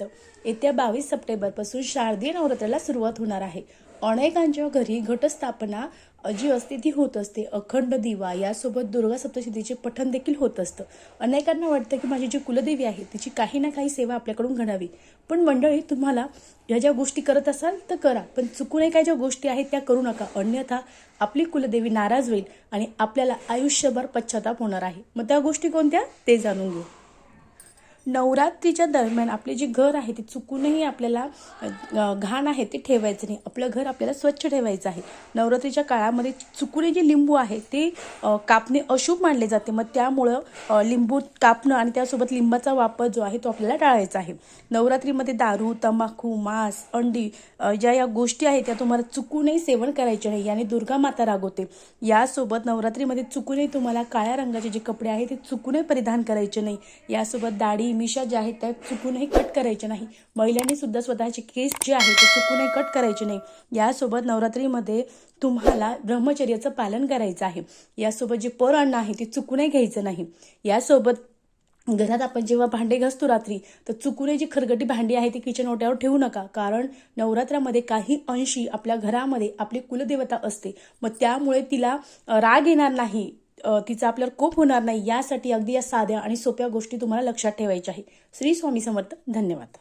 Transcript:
येत्या बावीस सप्टेंबरपासून शारदीय नवरात्राला सुरुवात होणार आहे. अनेकांच्या घरी घटस्थापना जी असते ती होत असते अखंड दिवा यासोबत दुर्गा सप्तशतीचे पठण देखील होत असतं. अनेकांना वाटतं की माझी जी कुलदेवी आहे तिची काही ना काही सेवा आपल्याकडून घडावी. पण मंडळी तुम्हाला ह्या ज्या गोष्टी करत असाल तर करा. पण चुकून काय ज्या गोष्टी आहेत त्या करू नका. अन्यथा आपली कुलदेवी नाराज होईल आणि आपल्याला आयुष्यभर पश्चाताप होणार आहे. मग त्या गोष्टी कोणत्या? ते जाणून घेऊ. नवरात्रीच्या दरम्यान आपले जे घर आहे ते चुकूनही आपल्याला घाण आहे ते ठेवायचं नाही. आपलं घर आपल्याला स्वच्छ ठेवायचं आहे. नवरात्रीच्या काळामध्ये चुकूनही जे लिंबू आहे ते कापणे अशुभ मानले जाते. मग त्यामुळं लिंबू कापणं आणि त्यासोबत लिंबाचा वापर जो आहे तो आपल्याला टाळायचा आहे. नवरात्रीमध्ये दारू तंबाखू मांस अंडी ज्या या गोष्टी आहेत त्या तुम्हाला चुकूनही सेवन करायचे नाही. याने दुर्गा माता रागवते. यासोबत नवरात्रीमध्ये चुकूनही तुम्हाला काळ्या रंगाचे जे कपडे आहेत ते चुकूनही परिधान करायचे नाही. यासोबत दाढी मिशा ज्या आहेत त्या चुकूनही कट करायचे नाही. महिलांनी सुद्धा स्वतःचे केस जे आहे ते चुकूनही कट करायचे नाही. यासोबत नवरात्रीमध्ये तुम्हाला ब्रह्मचर्याचं पालन करायचं आहे. यासोबत जे पर अन्न आहे ते चुकूनही घ्यायचं नाही. यासोबत घरात आपण जेव्हा भांडे घासतो रात्री तर चुकूनही जी खरगटी भांडी आहे ती किचन ओट्यावर ठेवू नका. कारण नवरात्रामध्ये काही अंशी आपल्या घरामध्ये आपली कुलदेवता असते. मग त्यामुळे तिला राग येणार नाही. तिचा आपल्यावर कोप होणार नाही यासाठी अगदी या साध्या आणि सोप्या गोष्टी तुम्हाला लक्षात ठेवायच्या आहे श्री स्वामी समर्थ धन्यवाद.